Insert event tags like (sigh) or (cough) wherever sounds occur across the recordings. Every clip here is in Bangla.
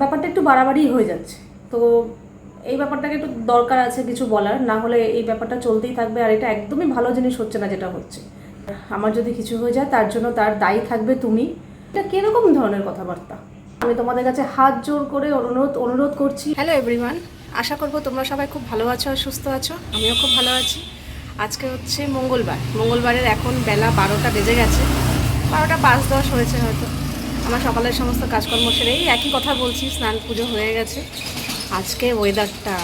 ব্যাপারটা একটু বাড়াবাড়ি হয়ে যাচ্ছে। তো এই ব্যাপারটাকে একটু দরকার আছে কিছু বলার, না হলে এই ব্যাপারটা চলতেই থাকবে আর এটা একদমই ভালো জিনিস হচ্ছে না যেটা হচ্ছে। আমার যদি কিছু হয়ে যায়, তার জন্য তার দায়ী থাকবে তুমি। এটা কীরকম ধরনের কথাবার্তা? আমি তোমাদের কাছে হাত জোর করে অনুরোধ অনুরোধ করছি। হ্যালো এভরিওয়ান আশা করব তোমরা সবাই খুব ভালো আছো আর সুস্থ আছো। আমিও খুব ভালো আছি। আজকে হচ্ছে মঙ্গলবার। মঙ্গলবারের এখন বেলা বারোটা বেজে গেছে। বারোটা পাঁচ দশ হয়েছে হয়তো। আমার সকালের সমস্ত কাজকর্ম সেরে এই একই কথা বলছি, স্নান পুজো হয়ে গেছে। আজকে ওয়েদারটা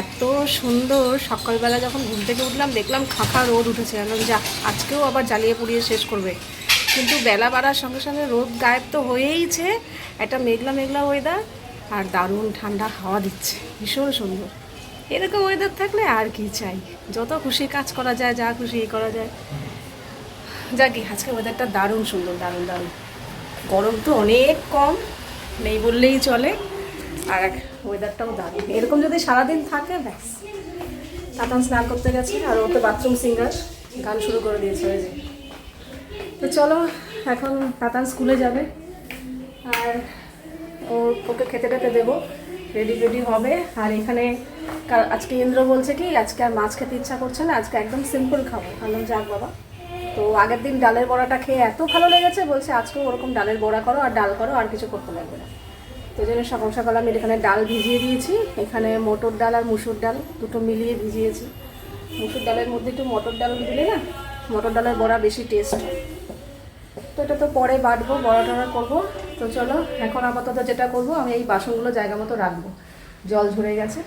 এত সুন্দর, সকালবেলা যখন ঘুম থেকে উঠলাম, দেখলাম খাখা রোদ উঠেছে। আমি যা আজকেও আবার জ্বালিয়ে পুড়িয়ে শেষ করবে। কিন্তু বেলা বাড়ার সঙ্গে সঙ্গে রোদ গায়েব তো হয়েইছে, একটা মেঘলা মেঘলা ওয়েদার আর দারুণ ঠান্ডা হাওয়া দিচ্ছে। ভীষণ সুন্দর। এরকম ওয়েদার থাকলে আর কি চাই? যত খুশি কাজ করা যায়, যা খুশি করা যায়। যাকে আজকে ওয়েদারটা দারুণ সুন্দর, দারুণ দারুণ। গরম তো অনেক কম, নেই বললেই চলে। আর ওয়েদারটাও দারুণ। এরকম যদি সারাদিন থাকে, ব্যাস। তাতান স্নান করতে গেছে, আর ও তো বাথরুম সিঙ্গার গান শুরু করে দিয়েছে, ওই যে। তো চলো, এখন তাতান স্কুলে যাবে। আর ও ওকে খেতে টেতে দেবো। রেডি রেডি হবে। আর এখানে আজকে ইন্দ্র বলছে কি, আজকে আর মাছ খেতে ইচ্ছা করছে না, আজকে একদম সিম্পল খাব ভাবলাম যাক বাবা। তো আগের দিন ডালের বড়াটা খেয়ে এত ভালো লেগেছে, বলছে আজকেও ওরকম ডালের বড়া করো আর ডাল করো, আর কিছু করতে লাগবে না। তো জন্য সকাল সকাল আমি এখানে ডাল ভিজিয়ে দিয়েছি। এখানে মটর ডাল আর মুসুর ডাল দুটো মিলিয়ে ভিজিয়েছি। মুসুর ডালের মধ্যে একটু মটর ডাল দিলে না, মটর ডালের বড়া বেশি টেস্ট হয়। তো এটা তো পরে বাটবো, বড়া টড়া করব। তো চলো, এখন আপাতত যেটা করব, আমি এই বাসনগুলো জায়গা মতো রাখব। জল ঝরে গেছে।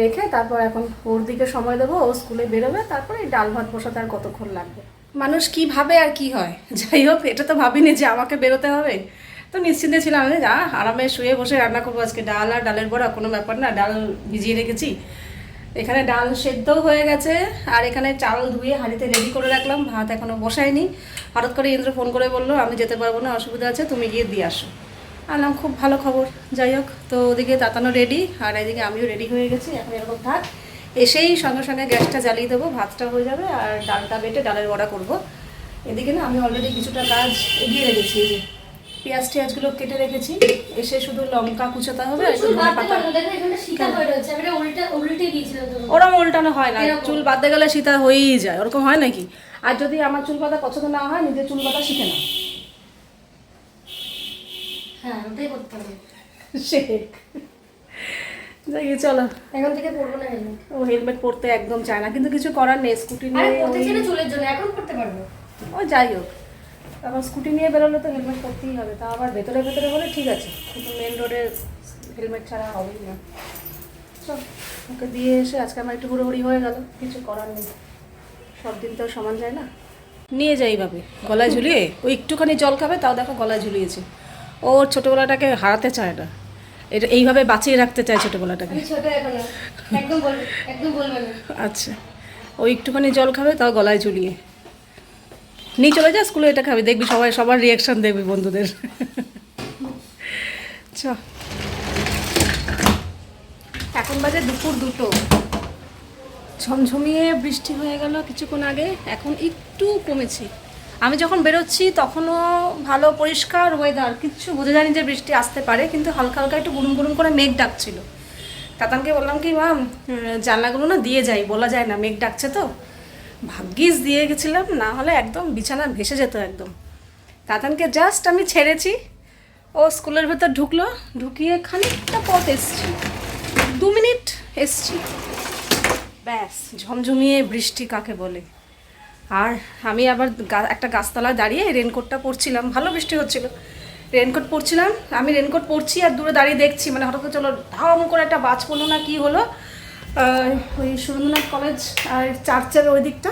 রেখে তারপর এখন ওর দিকে সময় দেবো, ও স্কুলে বেরোবে, তারপরে ডাল ভাত বসাতে আর কতক্ষণ লাগবে। মানুষ কি ভাবে আর কি হয়? (laughs) যাই হোক, এটা তো ভাবিনি যে আমাকে বেরোতে হবে। তো নিশ্চিন্তে ছিলাম আমি, যা, আরামে শুয়ে বসে রান্না করব আজকে। ডাল আর ডালের বড়া, কোনো ব্যাপার না, ডাল ভিজিয়ে রেখেছি। এখানে ডাল সেদ্ধও হয়ে গেছে, আর এখানে চাল ধুয়ে হাঁড়িতে রেডি করে রাখলাম। ভাত এখনও বসায়নি। হঠাৎ করে ইন্দ্র ফোন করে বলল, আমি যেতে পারব না, অসুবিধা আছে, তুমি গিয়ে দিয়ে আসো। আনলাম, খুব ভালো খবর। যাই হোক, তো ওদিকে তাতানো রেডি, আর এদিকে আমিও রেডি হয়ে গেছি। এখন এরকম থাক। এসেই সঙ্গে সঙ্গে গ্যাসটা জ্বালিয়ে দেবো ভাতটা হয়ে যাবে আর ডালটা বেটে ডালের বড়া করব। এদিকে না আমি অলরেডি কিছুটা কাজ এগিয়ে রেখেছি এই যে পেঁয়াজ টিয়াজগুলো কেটে রেখেছি। এসে শুধু লঙ্কা কুচাতে হবে আর ধনে পাতা। হয়ে। ওরম উল্টানো হয় না। চুল বাঁধতে গেলে সীতা হয়েই যায় ওরকম হয় নাকি? আর যদি আমার চুল বাঁধা পছন্দ না হয় নিজের চুল বাঁধা শিখে না হ্যাঁ, ওটাই করতে হবে। (laughs) শেখ। যাই চলো। এখন থেকে পরবো না helmet। ও হেলমেট পরতে একদম চায় না কিন্তু কিছু করার নেই স্কুটি নিয়ে ওই- ছিল চুলের জন্য, এখন পরতে পারব। ও যাই হোক। আবার স্কুটি নিয়ে বেরোলে তো হেলমেট পরতেই হবে তা আবার ভেতরে ভেতরে হলে ঠিক আছে। কিন্তু মেন রোডে হেলমেট ছাড়া হবেই না। চল ওকে দিয়ে এসে আজকে আমার একটু হুড়োহুড়ি হয়ে গেল কিছু করার নেই। সব দিন তো সমান যায় না। নিয়ে যাই ভাবে গলায় ঝুলিয়ে ও একটুখানি জল খাবে তাও দেখো গলায় ঝুলিয়েছে। ওর ছোটোবেলাটাকে হারাতে চায় না। এটা এইভাবে বাঁচিয়ে রাখতে চাই ছোটোবেলাটাকে। আচ্ছা। ও একটুখানি জল খাবে তাও গলায় ঝুলিয়ে। নিয়ে চলে যা স্কুলে এটা খাবে দেখবি সবাই সবার রিয়াকশন দেখবি বন্ধুদের। চ। এখন বাজে দুপুর দুটো। ঝমঝমিয়ে বৃষ্টি হয়ে গেল কিছুক্ষণ আগে এখন একটু কমেছে। আমি যখন বেরোচ্ছি তখনও ভালো পরিষ্কার ওয়েদার কিচ্ছু বোঝা যায়নি যে বৃষ্টি আসতে পারে কিন্তু হালকা হালকা একটু গুরুম গুরুম করে মেঘ ডাকছিল। তাতানকে বললাম কি উম, জানলাগুলো না দিয়ে যাই বলা যায় না মেঘ ডাকছে তো। ভাগ্যিস দিয়ে গেছিলাম না হলে একদম বিছানা ভেসে যেত একদম। তাতানকে জাস্ট আমি ছেড়েছি ও স্কুলের ভেতর ঢুকলো ঢুকিয়ে খানিকটা পথ এসছি দু মিনিট এসছি। ব্যাস ঝমঝমিয়ে বৃষ্টি কাকে বলে? আর আমি আবার একটা গাছতলায় দাঁড়িয়ে রেনকোটটা পরছিলাম। ভালো বৃষ্টি হচ্ছিল। রেনকোট পরছিলাম, আমি রেনকোট পরছি আর দূরে দাঁড়িয়ে দেখছি। মানে হঠাৎ চলো, ধাম করে একটা বাজ পড়ল না, কি হলো? ওই সুরেন্দ্রনাথ কলেজ আর চার্চের ওই দিকটা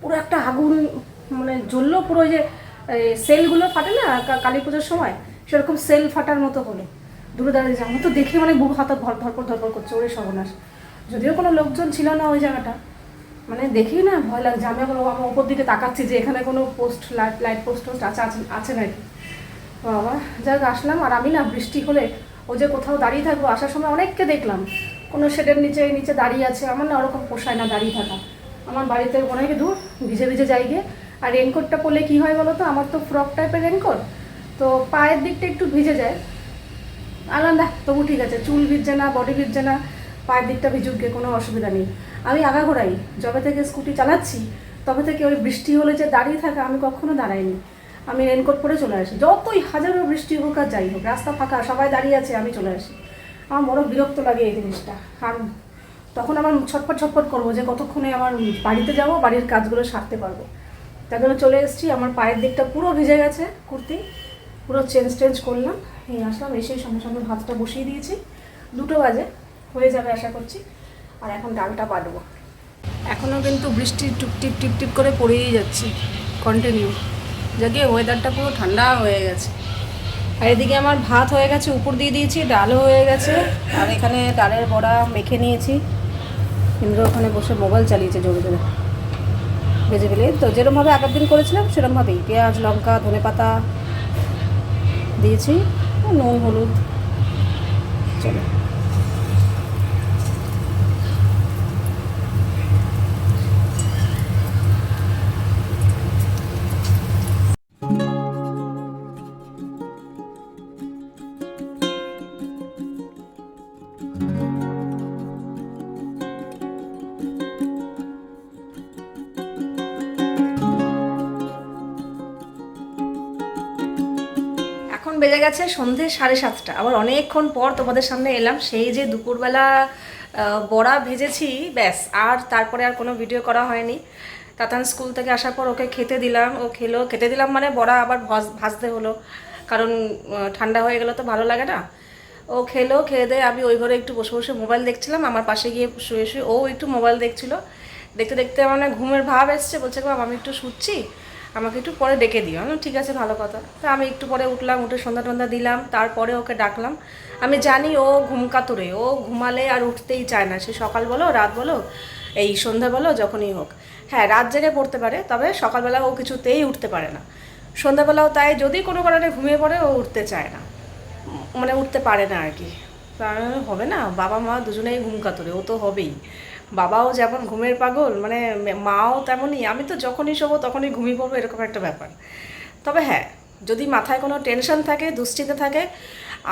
পুরো একটা আগুন মানে জ্বললো পুরো যে সেলগুলো ফাটে না কালী পুজোর সময়? সেরকম সেল ফাটার মতো হলো। দূরে দাঁড়িয়ে যে আমার তো দেখে মানে বুক হাতে ধর ধরপর ধরপর করছে, ওরে সর্বনাশ। যদিও কোনো লোকজন ছিল না ওই জায়গাটা। মানে দেখি না ভয় লাগছে। আমি এখন আমার উপর দিকে তাকাচ্ছি যে এখানে কোনো post light light post toast আছে আছে নাকি? বাবা, যাক, আসলাম। আর আমি না বৃষ্টি হলে ও যে কোথাও দাঁড়িয়ে থাকব আসার সময় অনেককে দেখলাম। কোনো শেডের নিচে নিচে দাঁড়িয়ে আছে। আমার না ওরকম পোষায় না দাঁড়িয়ে থাকা। আমার বাড়িতে অনেক দূর, ভিজে ভিজে যাই গিয়ে আর রেনকোটটা পরলে কী হয় বলো তো? আমার তো ফ্রক টাইপের রেনকোট তো পায়ের দিকটা একটু ভিজে যায়। আলাদা তবু ঠিক আছে। চুল ভিজছে না বডি ভিজছে না, পায়ের দিকটা ভিজুকে, কোনো অসুবিধা নেই। আমি আগাগোড়াই। যবে থেকে স্কুটি চালাচ্ছি, তবে থেকে ওই বৃষ্টি হলে যে দাঁড়িয়ে থাকা আমি কখনো দাঁড়াইনি। আমি রেনকোট পরে চলে আসি। যতই হাজারো বৃষ্টি হোক আর যাই হোক, রাস্তা ফাঁকা, সবাই দাঁড়িয়ে আছে, আমি চলে আসি। আমার বড় বিরক্ত লাগে এই জিনিসটা। আর তখন আমার ছটপট ছটপট করব যে কতক্ষণে আমার বাড়িতে যাব, বাড়ির কাজগুলো সারতে পারব। তার জন্য চলে এসেছি, আমার পায়ের দিকটা পুরো ভিজে গেছে, কুর্তি। পুরো চেঞ্জ টেঞ্জ করলাম। এই আসলাম এসে সঙ্গে সঙ্গে ভাতটা বসিয়ে দিয়েছি। দুটো বাজে, হয়ে যাবে আশা করছি। আর এখন ডালটা বাটবো এখনও কিন্তু বৃষ্টি টুপটিপ টিপটিপ করে পড়েই যাচ্ছে কন্টিনিউ যাকে ওয়েদারটা পুরো ঠান্ডা হয়ে গেছে। আর এদিকে আমার ভাত হয়ে গেছে, উপর দিয়ে দিয়েছি, ডালও হয়ে গেছে, আর এখানে ডালের বড়া মেখে নিয়েছি। ইন্দ্র ওখানে বসে মোবাইল চালিয়েছে জোরে জোরে। ভেজে ফেলে তো যেরকমভাবে আগের দিন করেছিলাম, সেরমভাবেই। পেঁয়াজ, লঙ্কা ধনে পাতা দিয়েছি, নুন, হলুদ। চলো। বেজে গেছে সন্ধে সাড়ে সাতটা। আবার অনেকক্ষণ পর তোমাদের সামনে এলাম, সেই যে দুপুরবেলা বড়া ভেজেছি, ব্যাস, আর তারপরে আর কোনো ভিডিও করা হয়নি। তাতান স্কুল থেকে আসার পর ওকে খেতে দিলাম, ও খেলো। খেতে দিলাম মানে বড়া আবার ভাজ- ভাজতে হলো। কারণ ঠান্ডা হয়ে গেলে তো ভালো লাগে না। ও খেলো, খেয়ে দিয়ে আমি ওই ঘরে একটু বসে বসে মোবাইল দেখছিলাম। আমার পাশে গিয়ে শুয়ে শুয়ে ও একটু মোবাইল দেখছিল। দেখতে দেখতে আমার ঘুমের ভাব এসছে। বলছে, বাবা, আমি একটু শুচ্ছি। আমাকে একটু পরে ডেকে দিও। আমি ঠিক আছে, ভালো কথা। তা আমি একটু পরে উঠলাম, উঠে সন্ধ্যা টন্ধা দিলাম, তারপরে ওকে ডাকলাম। আমি জানি ও ঘুম কাতুরে ও ঘুমালে আর উঠতেই চায় না। সে সকাল বলো, রাত বলো, এই সন্ধ্যা বলো, যখনই হোক। হ্যাঁ রাত জেগে পড়তে পারে, তবে সকালবেলা ও কিছুতেই উঠতে পারে না। সন্ধ্যাবেলাও তাই, যদি কোনো কারণে ঘুমিয়ে পড়ে, ও উঠতে চায় না। মানে উঠতে পারে না আর কি। হবে না, বাবা মা দুজনেই ঘুম কাতরে ও তো হবেই। বাবাও যেমন ঘুমের পাগল মানে মাও তেমনই, আমি তো যখনই শোবো তখনই ঘুমিয়ে পড়ব, এরকম একটা ব্যাপার। তবে হ্যাঁ যদি মাথায় কোনো টেনশন থাকে, দুশ্চিন্তা থাকে,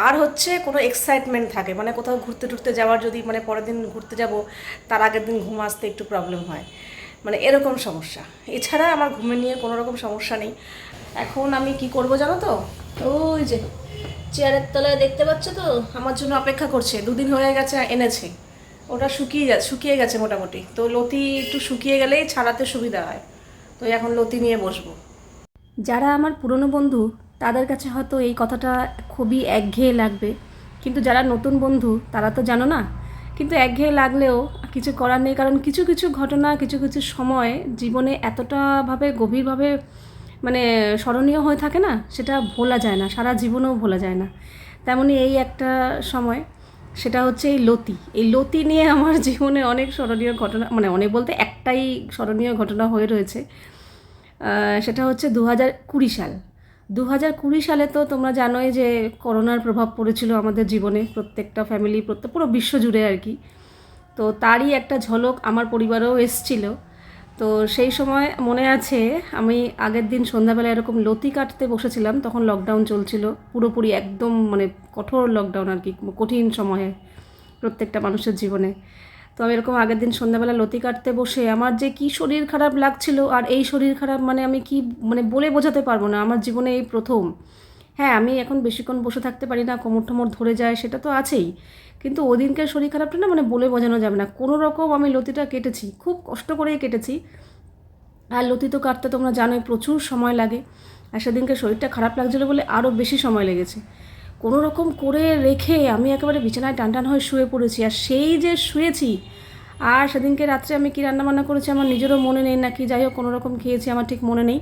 আর হচ্ছে কোনো এক্সাইটমেন্ট থাকে মানে কোথাও ঘুরতে টুরতে যাওয়ার যদি মানে পরের দিন ঘুরতে যাব, তার আগের দিন ঘুম আসতে একটু প্রবলেম হয়। মানে এরকম সমস্যা। এছাড়া আমার ঘুমে নিয়ে কোনো রকম সমস্যা নেই। এখন আমি কি করব জানো তো? ওই যে, চেয়ারের তলায় দেখতে পাচ্ছ তো? আমার জন্য অপেক্ষা করছে, দুদিন হয়ে গেছে এনেছে। ওটা শুকিয়ে যাচ্ছে শুকিয়ে গেছে মোটামুটি। তো লতি একটু শুকিয়ে গেলেই ছাড়াতে সুবিধা হয়। তো এখন লতি নিয়ে বসবো। যারা আমার পুরনো বন্ধু, তাদের কাছে হয়তো এই কথাটা খুবই একঘেয়ে লাগবে। কিন্তু যারা নতুন বন্ধু, তারা তো জানো না। কিন্তু একঘেয়ে লাগলেও কিছু করার নেই। কারণ কিছু কিছু ঘটনা, কিছু কিছু সময় জীবনে এতটাভাবে গভীরভাবে মানে স্মরণীয় হয়ে থাকে না, সেটা ভোলা যায় না, সারা জীবনেও ভোলা যায় না। তেমনই এই একটা সময় সেটা হচ্ছে এই লতি। এই লতি নিয়ে আমার (laughs) জীবনে অনেক স্মরণীয় ঘটনা মানে অনেক বলতে একটাই স্মরণীয় ঘটনা হয়ে রয়েছে। সেটা হচ্ছে দু হাজার কুড়ি সাল। দু হাজার কুড়ি সালে তো তোমরা জানোই যে করোনার প্রভাব পড়েছিল আমাদের জীবনে, প্রত্যেকটা ফ্যামিলি প্রত্যেক, পুরো বিশ্ব জুড়ে আর কি। তো তারই একটা ঝলক আমার পরিবারেও এসছিল। তো সেই সময় মনে আছে, আমি আগের দিন সন্ধ্যাবেলা এরকম লতি কাটতে বসেছিলাম, তখন লকডাউন চলছিল, পুরোপুরি একদম মানে কঠোর লকডাউন আর কি, কঠিন সময়ে প্রত্যেকটা মানুষের জীবনে। তো আমি এরকম আগের দিন সন্ধ্যাবেলা লতি কাটতে বসে আমার যে কি শরীর খারাপ লাগছিল, আর এই শরীর খারাপ মানে আমি কি মানে বলে বোঝাতে পারব না, আমার জীবনে এই প্রথম। হ্যাঁ আমি এখন বেশিক্ষণ বসে থাকতে পারি না, কোমর টোমর ধরে যায়, সেটা তো আছেই। কিন্তু ওদিনকার শরীর খারাপটা না মানে বলে বোঝানো যাবে না। কোনো রকম আমি লতিটা কেটেছি, খুব কষ্ট করেই কেটেছি। আর লতি তো কাটতে তোমরা জানোই, প্রচুর সময় লাগে। আর সেদিনকে শরীরটা খারাপ লাগছিল বলে আরও বেশি সময় লেগেছে। কোনো রকম করে রেখে আমি একেবারে বিছানায় টান টান হয়ে শুয়ে পড়েছি। আর সেই যে শুয়েছি, আর সেদিনকে রাত্রে আমি কী রান্নাবান্না করেছি আমার নিজেরও মনে নেই নাকি যাই হোক, কোনো রকম খেয়েছি, আমার ঠিক মনে নেই।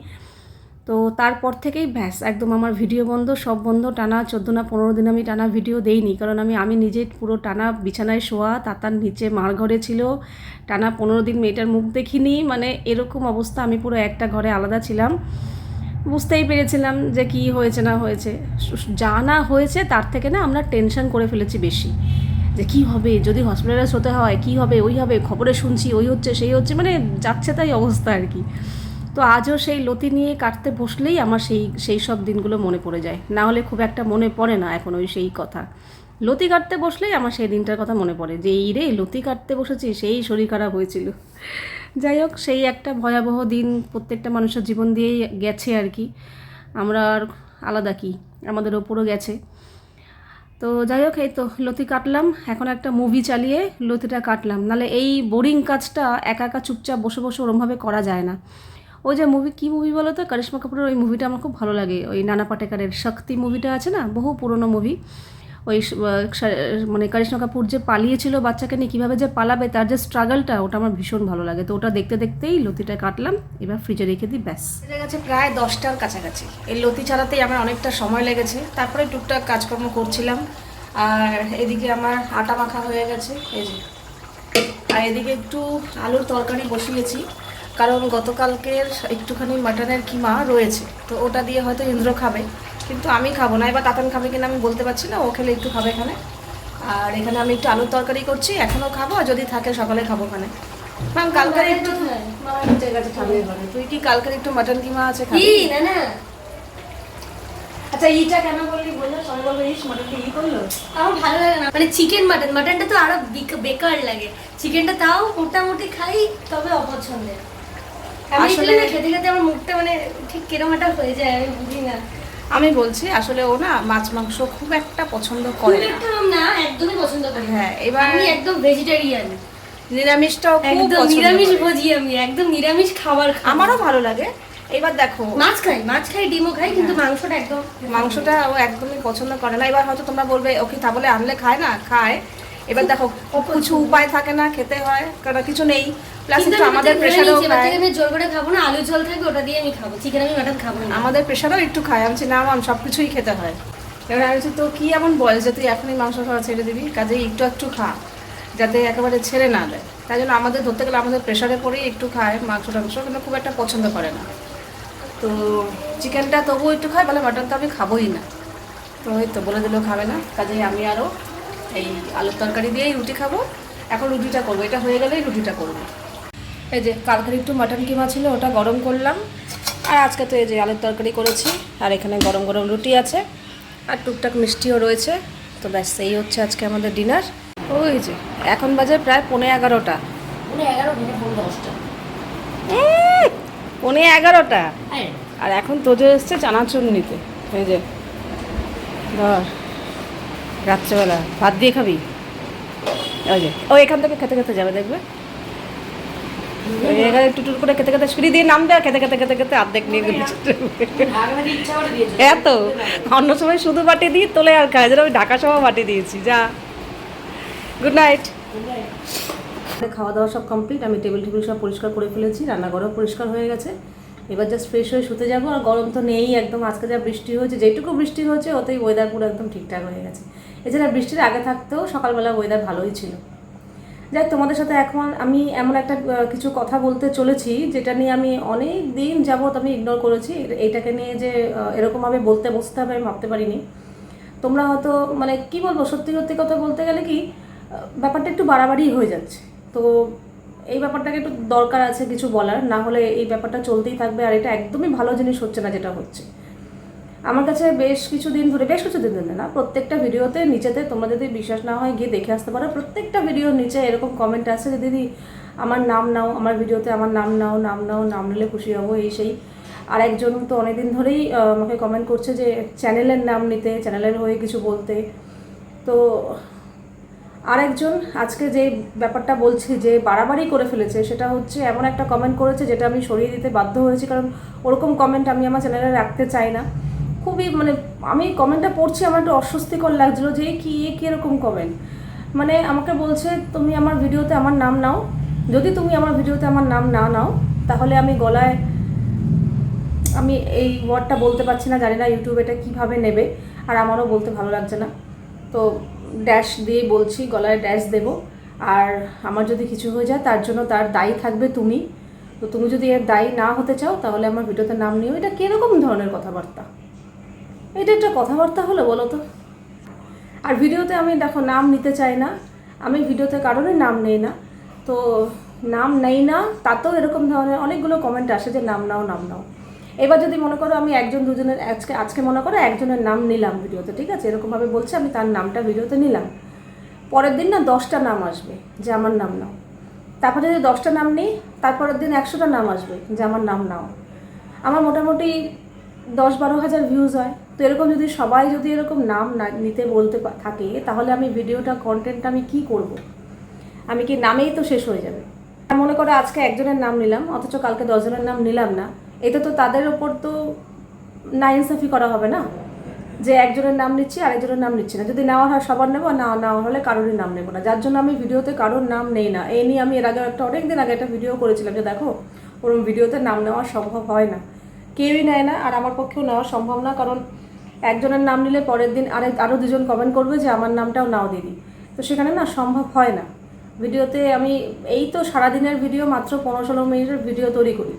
তো তারপর থেকেই ব্যাস, একদম আমার ভিডিও বন্ধ, সব বন্ধ, টানা চোদ্দ না পনেরো দিন আমি টানা ভিডিও দেইনি। কারণ আমি আমি নিজে পুরো টানা বিছানায় শোয়া, তাতার নিচে মার ঘরে ছিল, টানা পনেরো দিন মেয়েটার মুখ দেখিনি মানে এরকম অবস্থা, আমি পুরো একটা ঘরে আলাদা ছিলাম। বুঝতেই পেরেছিলাম যে কি হয়েছে না হয়েছে। যা না হয়েছে, তার থেকে না আমরা টেনশন করে ফেলেছি বেশি। যে কি হবে, যদি হসপিটালাইজ হতে হয়, কি হবে, ওই হবে, খবরে শুনছি, ওই হচ্ছে, সেই হচ্ছে মানে যাচ্ছে তাই অবস্থা আর কি। তো আজও সেই লতি নিয়ে কাটতে বসলেই আমার সেই সেই সব দিনগুলো মনে পড়ে যায়। না হলে খুব একটা মনে পড়ে না এখন ওই সেই কথা। লতি কাটতে বসলেই আমার সেই দিনটার কথা মনে পড়ে যে, এই রে, লতি কাটতে বসেছি, সেই শরীর খারাপ হয়েছিল। যাই হোক, সেই একটা ভয়াবহ দিন প্রত্যেকটা মানুষের জীবন দিয়েই গেছে আর কি। আমরা আর আলাদা কি? আমাদের ওপরও গেছে। তো যাই হোক, এই তো লতি কাটলাম। এখন একটা মুভি চালিয়ে লতিটা কাটলাম। নালে এই বোরিং কাজটা একা একা চুপচাপ বসে বসে ওরমভাবে করা যায় না। ওই যে মুভি কী মুভি বলো তো করিশ্মা কাপুরের ওই মুভিটা আমার খুব ভালো লাগে। ওই নানা পাটেকারের শক্তি মুভিটা আছে না? বহু পুরনো মুভি ওই মানে করিশ্মা কাপুর যে পালিয়েছিল বাচ্চাকে নিয়ে, কীভাবে যে পালাবে, তার যে স্ট্রাগলটা ওটা আমার ভীষণ ভালো লাগে। তো ওটা দেখতে দেখতেই লতিটা কাটলাম, এবার ফ্রিজে রেখে দিই, ব্যাস। এটা গেছে প্রায় দশটার কাছাকাছি। এই লতি ছাড়াতেই আমার অনেকটা সময় লেগেছে। তারপরে টুকটাক কাজকর্ম করছিলাম। আর এদিকে আমার আটা মাখা হয়ে গেছে, এই যে। আর এদিকে একটু আলুর তরকারি বসিয়েছি। কারণ গতকালকের একটুখানি মাটনের কিমা রয়েছে তো ওটা দিয়ে হয়তো ইন্দ্র খাবে। কিন্তু আমি খাব না এবার তাতান খাবে কিনা আমি বলতে পারছি না ও খেলে একটু খাবে এখানে। আর এখানে আমি একটু আলুর তরকারি করছি এখনও খাব আর যদি থাকে সকালে খাব ওখানে। ম্যাম কালকের একটু। তুই কি কালকের একটু মাটন কিমা আছে খাবি? না না। আচ্ছা ইটা কেন বললি বলল? সবাই বলবে ইস মাটনটা ই করল? আমার ভালো লাগে না। মানে চিকেন মাটন মাটনটা তো আরও বেকার লাগে। চিকেনটা তাও মোটামুটি খাই তবে অপছন্দের। আসলে- খেতে খেতে আমার মুখটা মানে ঠিক কিরম একটা হয়ে যায় আমি বুঝি না। আমি বলছি আসলে ও না মাছ মাংস খুব একটা পছন্দ করে না। না একদমই পছন্দ করি হ্যাঁ এবার আমি একদম ভেজিটেরিয়ান নিরামিষটাও খুব একদম পছন্দ নিরামিষ। ভোজি আমি একদম নিরামিষ খাবার আমারও ভালো লাগে। এবার দেখো। মাছ খাই মাছ খাই ডিমও খাই কিন্তু মাংসটা একদম মাংসটা ও একদমই পছন্দ করে না। এবার হয়তো তোমরা বলবে ওকে তা বলে আনলে খায় না? খায়। এবার দেখো কিছু উপায় থাকে না খেতে হয় কারণ কিছু নেই। প্লাস একটু আমাদের প্রেশারও খায়। আমি জোর করে খাব না আলু ঝোল থাকবে ওটা দিয়ে আমি খাব। চিকেন আমি মাটন খাব না। আমাদের প্রেশারও একটু খায়। আমি না মাম সব কিছুই খেতে হয়। এবার আমি তো কি এমন বয়স যে তুই এখনই মাংস খাওয়া ছেড়ে দিবি? কাজেই একটু একটু খা যাতে একেবারে ছেড়ে না দেয়। তাই জন্য আমাদের ধরতে গেলে আমাদের প্রেশারে পরেই একটু খায় মাংস টাংস কিন্তু খুব একটা পছন্দ করে না। তো চিকেনটা তবুও একটু খায় বলে মাটন তো আমি খাবোই না। তো ওই তো বলে দিলেও খাবে না। কাজেই আমি আরও এই আলুর তরকারি দিয়েই রুটি খাব। এখন রুটিটা করব। এটা হয়ে গেলেই রুটিটা করব। এই যে কালকের একটু মাটন কিমা ছিল ওটা গরম করলাম। আর আজকে তো এই যে আলুর তরকারি করেছি আর এখানে গরম গরম রুটি আছে। আর টুকটাক মিষ্টিও রয়েছে। তো ব্যাস এই হচ্ছে আজকে আমাদের ডিনার ওই যে এখন বাজে প্রায় পৌনে এগারোটা। এগারো ভেঙে পনেরো দশটা। উম, এগারোটা? আর এখন তোদের এসছে চানাচুর নিতে। এই যে ধর। রাত্রেবেলা ভাত দিয়ে খাবি? ওই যে, ও এখান থেকে খেতে খেতে যাবে, দেখবে। এখানে একটু টুটু করে খেতে খেতে সিঁড়ি দিয়ে নামবে আর খেতে খেতে খেতে খেতে অর্ধেক নিয়ে এত অন্য সময় শুধু বাটি দিই, তোলে আর খায়। যেন আমি ঢাকা সহ বাটি দিয়েছি, যা। গুড নাইট খাওয়া দাওয়া সব কমপ্লিট আমি টেবিল টেবিল সব পরিষ্কার করে ফেলেছি, রান্নাঘরও পরিষ্কার হয়ে গেছে। এবার জাস্ট ফ্রেশ হয়ে শুতে যাব, আর গরম তো নেই, একদম আজকে যা বৃষ্টি হয়েছে, যেটুকু বৃষ্টি হয়েছে, ওতেই ওয়েদার পুরো একদম ঠিকঠাক হয়ে গেছে। এছাড়া বৃষ্টির আগে থাকতেও সকালবেলা ওয়েদার ভালোই ছিল। যাই তোমাদের সাথে এখন আমি এমন একটা কিছু কথা বলতে চলেছি, যেটা নিয়ে আমি অনেক দিন যাবৎ আমি ইগনোর করেছি। এইটাকে নিয়ে যে এরকমভাবে বলতে বসতে হবে, আমি ভাবতে পারিনি। তোমরা হয়তো মানে কি বলব, সত্যি সত্যি কথা বলতে গেলে কি ব্যাপারটা একটু বাড়াবাড়ি হয়ে যাচ্ছে। তো এই ব্যাপারটাকে একটু দরকার আছে কিছু বলার, না হলে এই ব্যাপারটা চলতেই থাকবে, আর এটা একদমই ভালো জিনিস হচ্ছে না যেটা হচ্ছে। আমার কাছে বেশ কিছু দিন ধরে, বেশ কিছু দিন ধরে না, প্রত্যেকটা ভিডিওতে নিচেতে তোমরা যদি বিশ্বাস না হয় গিয়ে দেখে আসতে পারো। প্রত্যেকটা ভিডিওর নিচে এরকম কমেন্ট আছে যে, দিদি, আমার নাম নাও, আমার ভিডিওতে আমার নাম নাও নাম নাও, নাম নিলে খুশি হব, এই সেই। আর একজন তো অনেকদিন ধরেই আমাকে কমেন্ট করছে যে চ্যানেলের নাম নিতে চ্যানেলের হয়ে কিছু বলতে। তো আরেকজন আজকে যে ব্যাপারটা বলছি, যে বাড়াবাড়ি করে ফেলেছে, সেটা হচ্ছে এমন একটা কমেন্ট করেছে, যেটা আমি সরিয়ে দিতে বাধ্য হয়েছি। কারণ ওরকম কমেন্ট আমি আমার চ্যানেলে রাখতে চাই না। খুবই মানে আমি কমেন্টটা পড়ছি, আমার একটু অস্বস্তিকর লাগছিল যে কি, এ কীরকম কমেন্ট মানে আমাকে বলছে, তুমি আমার ভিডিওতে আমার নাম নাও। যদি তুমি আমার ভিডিওতে আমার নাম না নাও, তাহলে আমি গলায়, আমি এই ওয়ার্ডটা বলতে পারছি না, জানি না ইউটিউব এটা কীভাবে নেবে। আর আমারও বলতে ভালো লাগছে না। তো ড্যাশ দিয়ে বলছি, গলায় ড্যাশ দেব। আর আমার যদি কিছু হয়ে যায়, তার জন্য তার দায়ী থাকবে তুমি। তো তুমি যদি এর দায়ী না হতে চাও, তাহলে আমার ভিডিওতে নাম নিও। এটা কীরকম ধরনের কথাবার্তা? এটা একটা কথাবার্তা হলো, বলো তো। আর ভিডিওতে আমি দেখো নাম নিতে চাই না। আমি ভিডিওতে কারণে নাম নেই না। তো নাম নেই না, তাতেও এরকম ধরনের অনেকগুলো কমেন্ট আসে যে নাম নাও নাম নাও। এবার যদি মনে করো আমি একজন, দুজনের, আজকে আজকে মনে করো একজনের নাম নিলাম ভিডিওতে, ঠিক আছে? এরকমভাবে বলছে, আমি তার নামটা ভিডিওতে নিলাম। পরের দিন না দশটা নাম আসবে যে আমার নাম নাও। তারপরে যদি দশটা নাম নিই, তারপরের দিন একশোটা নাম আসবে যে আমার নাম নাও। আমার মোটামুটি দশ বারো হাজার ভিউজ হয়। তো এরকম যদি সবাই যদি এরকম নাম না নিতে বলতে থাকে, তাহলে আমি ভিডিওটা কন্টেন্টটা আমি কি করব। আমি কি নামেই তো শেষ হয়ে যাবে? মনে করো আজকে একজনের নাম নিলাম, অথচ কালকে দশজনের নাম নিলাম না। এটা তো তাদের ওপর তো না ইনসাফি করা হবে না? যে একজনের নাম নিচ্ছি, আরেকজনের নাম নিচ্ছি না। যদি নেওয়া হয় সবার নেব, না নেওয়া হলে কারোরই নাম নেব না। যার জন্য আমি ভিডিওতে কারোর নাম নেই না। এই নিয়ে আমি এর আগে একটা অনেক দিন আগে একটা ভিডিও করেছিলাম যে দেখো ওরকম ভিডিওতে নাম নেওয়া সম্ভব হয় না। কেউই নেয় না আর আমার পক্ষেও নেওয়া সম্ভব না, কারণ একজনের নাম নিলে পরের দিন আরেক আরও দুজন কমেন্ট করবে যে আমার নামটাও নাও দিদি। তো সেখানে না সম্ভব হয় না। ভিডিওতে আমি, এই তো সারাদিনের ভিডিও, মাত্র পনেরো ষোলো মিনিটের ভিডিও তৈরি করি।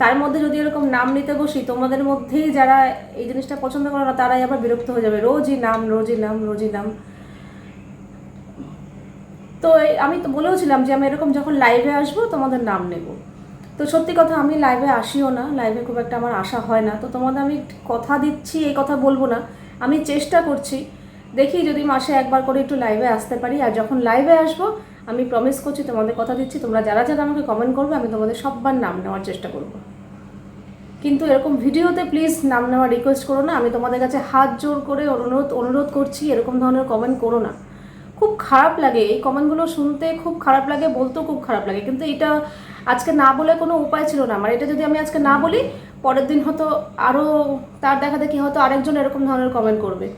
তার মধ্যে যদি এরকম নাম নিতে বসি, তোমাদের মধ্যেই যারা এই জিনিসটা পছন্দ করে না, তারাই আবার বিরক্ত হয়ে যাবে। রোজই নাম রোজই নাম রোজই নাম। তো আমি তো বলেওছিলাম যে আমি এরকম যখন লাইভে আসব, তোমাদের নাম নেব। তো সত্যি কথা, আমি লাইভে আসিও না লাইভে খুব একটা আমার আশা হয় না। তো তোমাদের আমি কথা দিচ্ছি, এই কথা বলব না। আমি চেষ্টা করছি, দেখি যদি মাসে একবার করে একটু লাইভে আসতে পারি। আর যখন লাইভে আসব, আমি প্রমিস করছি, তোমাদের কথা দিচ্ছি। তোমরা যারা যারা আমাকে কমেন্ট করবে, আমি তোমাদের সববার নাম নেওয়ার চেষ্টা করব। কিন্তু এরকম ভিডিওতে প্লিজ নাম নেওয়ার রিকোয়েস্ট করো না। আমি তোমাদের কাছে হাত জোর করে অনুরোধ অনুরোধ করছি, এরকম ধরনের কমেন্ট করো না। খুব খারাপ লাগে। এই কমেন্টগুলো শুনতে খুব খারাপ লাগে, বলতেও খুব খারাপ লাগে। কিন্তু এটা আজকে না বলে কোনো উপায় ছিল না। আমার এটা যদি আমি আজকে না বলি, পরের দিন হয়তো আরও তার দেখা দেখি হয়তো আরেকজন এরকম ধরনের কমেন্ট করবে।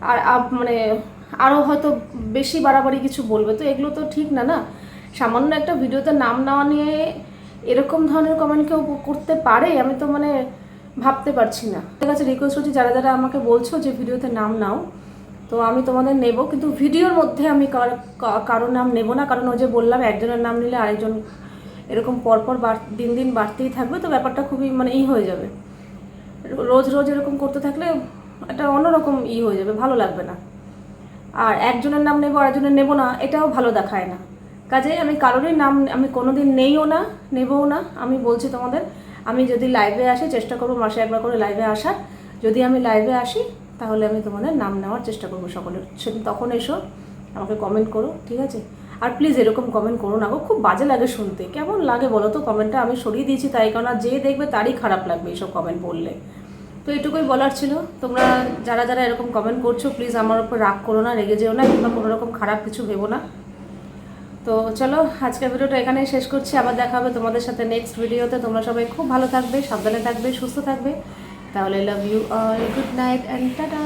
আর মানে আরও হয়তো বেশি বাড়াবাড়ি কিছু বলবে। তো এগুলো তো ঠিক না না? সামান্য একটা ভিডিওতে নাম নেওয়া নিয়ে এরকম ধরনের কমেন্ট কেউ করতে পারে, আমি তো মানে ভাবতে পারছি না। ঠিক আছে রিকোয়েস্ট করছি, যারা যারা আমাকে বলছো যে ভিডিওতে নাম নাও, তো আমি তোমাদের নেব। কিন্তু ভিডিওর মধ্যে আমি কার- নাম নেব না। কারণ ওই যে বললাম, একজনের নাম নিলে আরেকজন এরকম পরপর দিন দিন বাড়তেই থাকবে, তো ব্যাপারটা খুবই মানে ই হয়ে যাবে। রোজ রোজ এরকম করতে থাকলে একটা অন্যরকম ই হয়ে যাবে, ভালো লাগবে না। আর একজনের নাম নেব, আরেকজনের নেব না, এটাও ভালো দেখায় না। কাজেই আমি কারোরই নাম, আমি কোনোদিন নেইও না, নেবও না। আমি বলছি তোমাদের, আমি যদি লাইভে আসি, চেষ্টা করব মাসে একবার করে লাইভে আসার। যদি আমি লাইভে আসি, তাহলে আমি তোমাদের নাম নেওয়ার চেষ্টা করব সকলের। সেদিন তখন এসো, আমাকে কমেন্ট করো, ঠিক আছে? আর প্লিজ এরকম কমেন্ট করো না গো, খুব বাজে লাগে শুনতে। কেমন লাগে বলো তো? কমেন্টটা আমি সরিয়ে দিয়েছি তাই কারণ যে দেখবে তারই খারাপ লাগবে এইসব কমেন্ট পড়লে তো এটুকুই বলার ছিল। তোমরা যারা যারা এরকম কমেন্ট করছ প্লিজ আমার উপর রাগ করো না, রেগে যেও না, কিংবা কোনো রকম খারাপ কিছু ভেবো না। তো চলো, আজকের ভিডিওটা এখানেই শেষ করছি। আবার দেখা হবে তোমাদের সাথে নেক্সট ভিডিওতে তোমরা সবাই খুব ভালো থাকবে, সাবধানে থাকবে, সুস্থ থাকবে। তাহলে love you all good night and tata